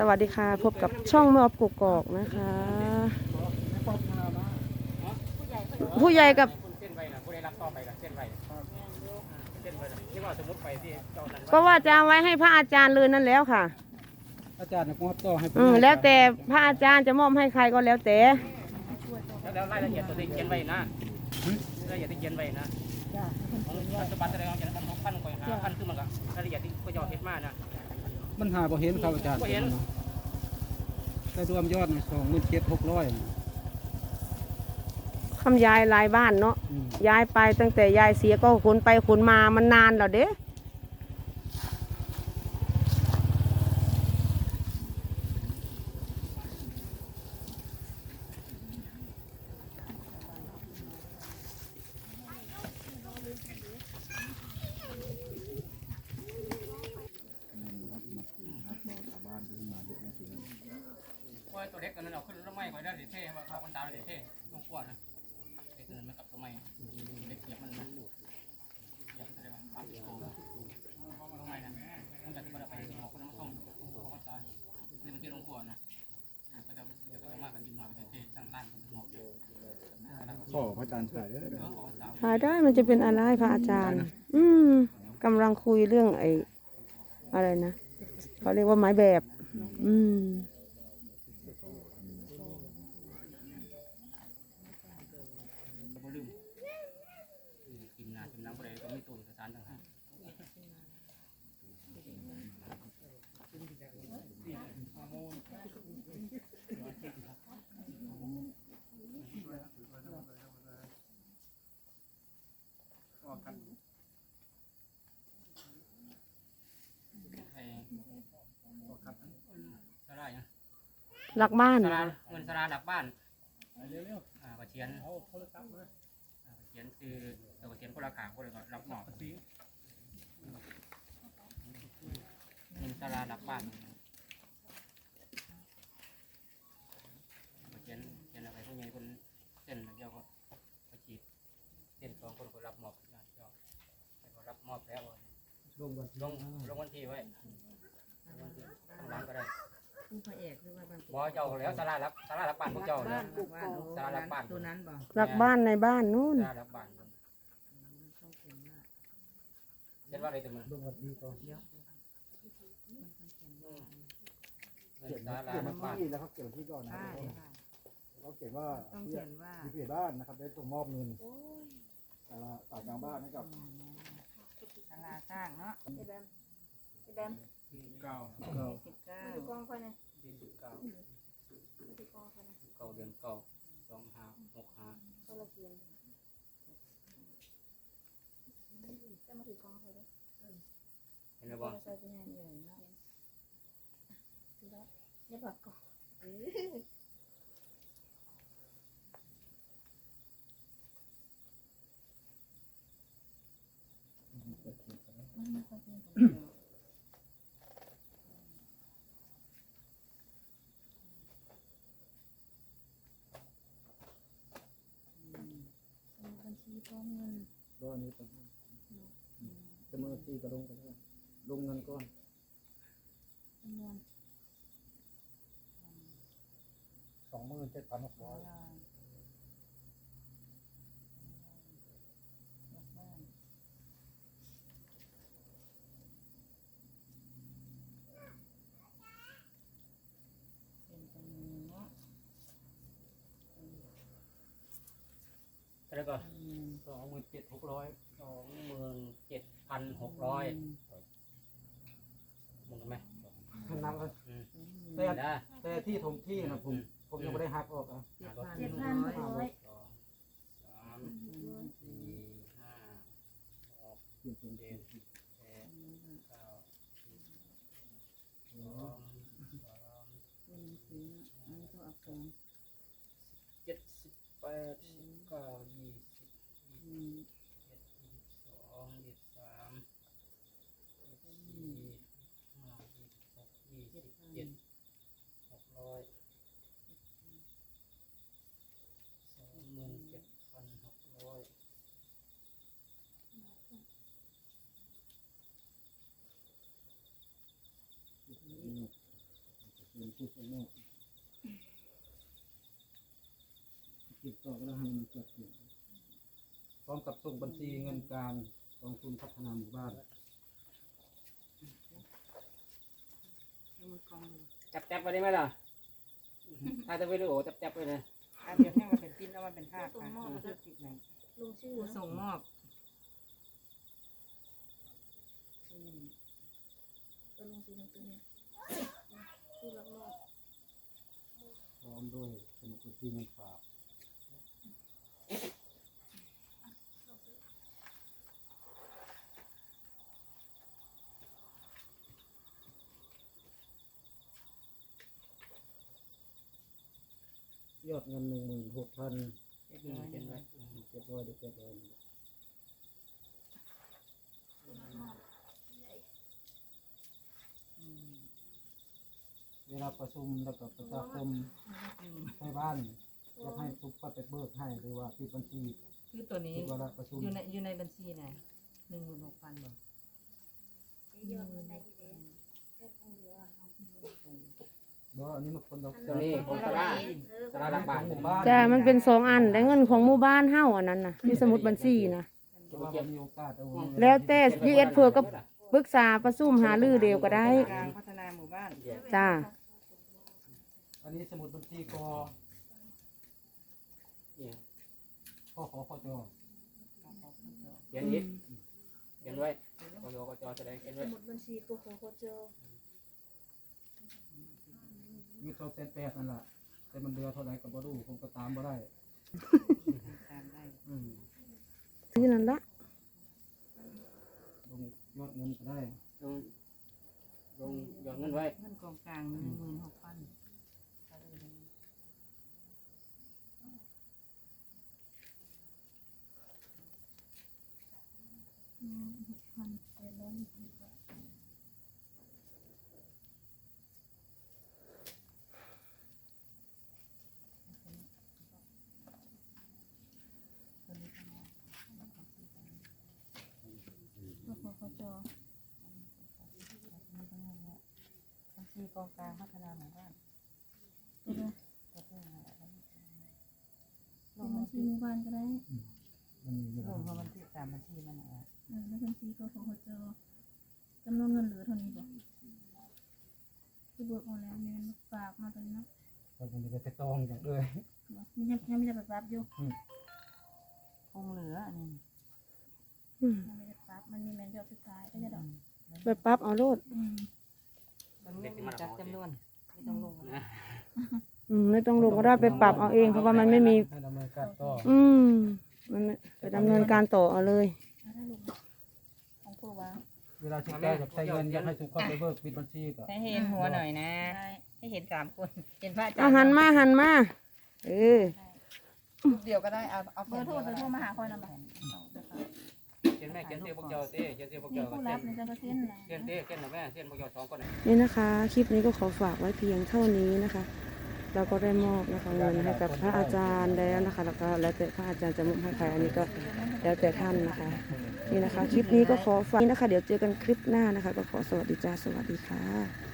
สวัสดีค่ะ พบกับช่องแม่ออฟกกอกนะคะ ผู้ใหญ่กับเส้นไว้นะผู้ได้รับต่อไปกับเส้นไว้เส้นไว้นะที่ว่าสมมติไปที่เจ้านั้นก็ว่าจะเอาไว้ให้พระอาจารย์เลยนั่นแล้วค่ะอาจารย์มอบต่อให้อืมแล้วแต่พระอาจารย์จะมอบให้ใครก็แล้วแต่แล้วแล้วรายละเอียดตัวที่เขียนไว้นะรายละเอียดที่เขียนไว้นะของปัจจุบันแสดงว่าจะมันหกพันกว่าห้าพันคือมันก็รายละเอียดที่พระเจ้าเฮ็ดมานะ มันหาบ่เห็นครับอาจารย์บ่เห็นได้รวมยอดสองหมื่นเจ็ดหกร้อยคำยายหลายบ้านเนาะ ย้ายไปตั้งแต่ยายเสียก็ขนไปขนมามันนานแล้วเด้ เล็กตัวนั้นเอาขึ้นรถไม้ไปได้สิเท่ว่าเขาคนดาวเลยเท่ลงกวนะเด็กตัวนั้นมันกับตัวไม้เด็กเหยียบมันนะเหยียบอะไรวะปั๊บโอ้ลงไม้นะมันจะมาไปบอกคนนั้นมาส่งเขาก็ตายนี่มันที่ลงกวนะก็จะเดี๋ยวก็จะมากันยินมาเป็นเท่ตั้งร้านเป็นหมอกขอพระอาจารย์ถ่ายได้เลยถ่ายได้มันจะเป็นอะไรพระอาจารย์ อืมกำลังคุยเรื่องไอ้อะไรนะเขาเรียกว่าไม้แบบ อืม บ่ลืม กินน้ำกินน้ำบ่ได้ก็มีตัวเอกสารต่างหากไอ้สลายนะหลักบ้านสเหรลาอเงินสลาหลักบ้านอ่าก็เขียนอ่าก็เขียนคือ แต่ว่าเขียนคนละขางคนละก็รับหมอบเงินสลาหลักบ้านเขียนเขียนอะไรพวกนี้คนเส้นเจ้าก็ก็ฉีดเส้นสองคนก็รับหมอบนะเจ้าแต่ก็รับมอบแล้วลงวันลงลงวันที่ไว้ลงวันที่ข้างหลังก็ได้ผู้พระเอกหรือว่าบางบอเจ้าแล้วสลารับสลารับบ้านพวกเจ้าแล้วบ้านสารลักบ้านตัวนั้นบ่หลักบ้านในบ้านนู่นสลารับบ้าน ต้องเขียนว่า เช่นว่าอะไรตัวมึงลงวันที่ก็เดี๋ยวมันต้องเขียนว่าเงินสลาเขียนรับบ้านที่แล้วเขาเขียนที่ก่อนนะป้ายค่ะเขาเขียนว่าต้องที่เขียนว่าที่ผู้ใหญ่บ้านนะครับ ได้ส่งมอบเงินแต่ละฝ่ายกลางบ้านให้กับศาลาสร้างเนาะเก้าเก้ายี่สิบเก้ากองคนนะยี่สิบเก้าที่กองคนนะเก้าเดือนเก้าสองห้าหกห้าก็เราเขียน จะมาถือกองเขาด้วยเห็นไหมก็บ่เราใส่ไปงานใหญ่เนาะถือแล้วอย่าบอกกองเออมันไม่ค่อยเป็นของเราสมุดบัญชีพร้อมเงินก็อันนี้เป็น จำนวนที่ก็ลงไปแล้วลงเงินก้อนจำนวนสองหมื่นเจ็ดพันหกร้อยหลักบ้านเป็นจำนวนเนาะแล้วก็อืมสองหมื่นเจ็ดหกร้อยสองหมื่นเจ็ด พันหกร้อยมึงกันไหมนับแล้วอืมแต่ได้แต่ที่ถมที่นะผม ผมยังไม่ได้หักออกอะเจ็ดพันเจ็ดพันหกร้อยสองสามสี่ห้าหกเปลี่ยนเป็นเจ็ดแปดเก้าสิบสองสามเป็นหนังสือเนาะอันนี้ตัวอักษรเจ็ดสิบแปดสิบเก้ายี่สิบ อืม เจ็ดยี่สิบสองยี่สิบสามยี่สิบสี่ห้ายี่สิบหกยี่สิบเจ็ดหกร้อยสองหมื่นเจ็ดพันหกร้อย เป็นผู้ส่งมอบเก็บต่อแล้วให้มันเกิดขึ้นพร้อมกับส่งบัญชีเงินการกองทุนพัฒนาหมู่บ้านเอามือกองเลยจับจับไปได้ไหมล่ะ ถ้าจะไปดูโอ้จับจับไปเลยเอาเดี๋ยวให้มันเป็นปิ้นแล้วมันเป็นผ้าค่ะเอาเลือกติดไหนลงชื่อผู้ส่งมอบอืมก็ลงชื่อทั้งตัวเนี่ ยผู้รับมอบพร้อมด้วยสมุดบัญชีเงินฝากยอดเงินหนึ่งหมื่นหกพันเรียบร้อยเขียนไว้เจ็ดร้อยเจ็ดร้อย อืม เวลาประชุมแล้วก็ประชาคมอืมใช้บ้านจะให้ทุกประเบิกให้หรือว่าปิดบัญชีคือตัวนี้ที่เวลาประชุมอยู่ในอยู่ในบัญชีไหนหนึ่งหมื่นหกพันบาทยอดมันได้กี่เดือนแค่คงเหลือเอาเนาะอันนี้มันคนเราตัวนี้ของสาราสาราหลักบาทหมู่บ้านจ้ามันเป็นสองอันได้เงินของหมู่บ้านเฮาอันนั้นน่ะที่สมุดบัญชีนะ แต่ว่ามีโอกาสเอาแล้วแต่ยีเอสเพื่อก็ปรึกษาประชุมหารือเดียวก็ได้ การพัฒนาหมู่บ้านจ้า อันนี้สมุดบัญชีกเนี่ยข้อขอข้อจอเขียนอีกเขียนไว้กยกจแสดงเขียนสไว้มุดบัญชีกโคโคเจอมีโซเซนแปดนั่นแหละแต่มันเดือเท่าไหร่ก็บ่รู้ผมก็ตามบ่ได้ตามได้อืมซื้อนั่นละลงยอดเงินก็ได้ลงลงหย่อนเงินไว้เงินกองกลางหนึ่งหมื่นหกพัน หกพันแปดร้อยยี่สิบบาท กโคโคเจอ บัญชีกองกลางพัฒนาหมู่บ้านตัวละก็เพิ่มมาแล้วลงบัญชีหมู่บ้านก็ได้มันมีอยู่รวมเพราะมันที่ตามบัญชีมันอะเออแล้วบัญชีกโคโคเจอจำนวนเงินเหลือเท่านี้บ่คือเบิกมาแล้วเนี่ยมันฝากมาตอนนี้เนาะก็ยังมีแต่ไปตองอย่างเลยบอกมียังยังไม่ได้ไปปรับอยู่คงเหลืออันนี้อืมยังไม่ได้ปรับมันมีแมนยอดสุดท้ายก็จะดอก ไปปรับเอาโลดอืม มันไม่มีจัดจำนวนไม่ต้องลงกันนะอืมไม่ต้องลงก็ได้ไปปรับเอาเองเพราะว่ามันไม่มี ให้ดำเนินการต่ออืม มันไม่ไปดำเนินการต่อเอาเลยเอาได้ลูกของผู้วางเวลาที่แกอยากใช้เงินอยากให้ทุกคนไปเบิกปิดบัญชีก็ให้เห็นหัวหน่อยนะให้เห็นสามคน เห็นพระอาจารเอาย์หันมาหันมา เออ รูปเดียวก็ได้ เอาเอาเบอร์โทรเบอร์โทรมาหาคอยนำบ่เขียน แม่เขียนเตี้ยพวกเจ้าเตี้ยเขียนเตี้ยพวกมีเจ้าผู้เขีรัยบนในจังเปอร์เซ็นต์นะเขียนเตี้ยเขียนหน่อยแม่เขียนพวกเจ้าสองคนน่ะ นี่นะคะ คลิปนี้ก็ขอฝากไว้เพียงเท่านี้นะคะ เราก็ได้มอบนะคะเงินให้กับพระอาจารย์แล้วนะคะ แล้วก็แล้วแต่พระอาจารย์จะมอบให้ใครอันนี้ก็แล้วแต่ท่านนะคะ นี่นะคะ คลิปนี้ก็ขอฝากนี่นะคะ เดี๋ยวเจอกันคลิปหน้านะคะ ก็ขอสวัสดีจ้าสวัสดีค่ะ